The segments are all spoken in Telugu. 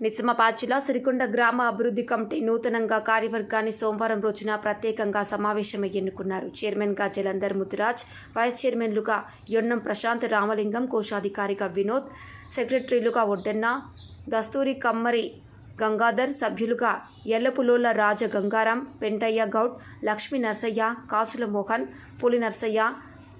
నిజామాబాద్ జిల్లా సిరికొండ గ్రామ అభివృద్ధి కమిటీ నూతనంగా కార్యవర్గాన్ని సోమవారం రోజున ప్రత్యేకంగా సమావేశమై ఎన్నుకున్నారు. చైర్మన్గా జలంధర్ ముతురాజ్ వైస్ చైర్మన్లుగా యొన్నం ప్రశాంత్ రామలింగం కోశాధికారిగా వినోద్ సెక్రటరీలుగా ఒడ్డన్న దస్తూరి కమ్మరి గంగాధర్ సభ్యులుగా ఎల్లపులోల రాజ గంగారాం పెంటయ్య గౌడ్ లక్ష్మీ నర్సయ్య కాసుల మోహన్ పులి నర్సయ్య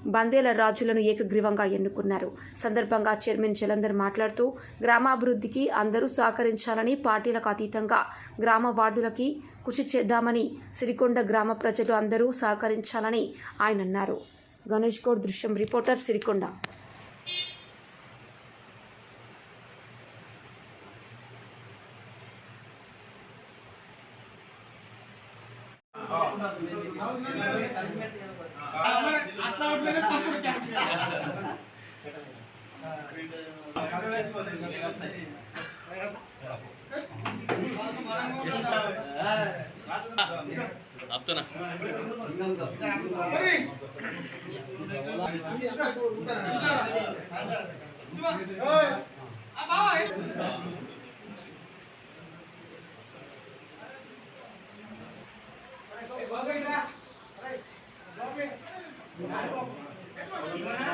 బందేల రాజులను ఏకగ్రీవంగా ఎన్నుకున్నారు. సందర్భంగా చైర్మన్ జలంధర్ మాట్లాడుతూ గ్రామాభివృద్ధికి అందరూ సహకరించాలని పార్టీలకు అతీతంగా గ్రామ వార్డులకి కృషి చేద్దామని సిరికొండ గ్రామ ప్రజలు అందరూ సహకరించాలని ఆయన అన్నారు. గణేష్ గౌడ్ దృశ్యం రిపోర్టర్ సిరికొండ. అట్లా అప్తనా బాగా బాగా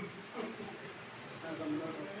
Thank you.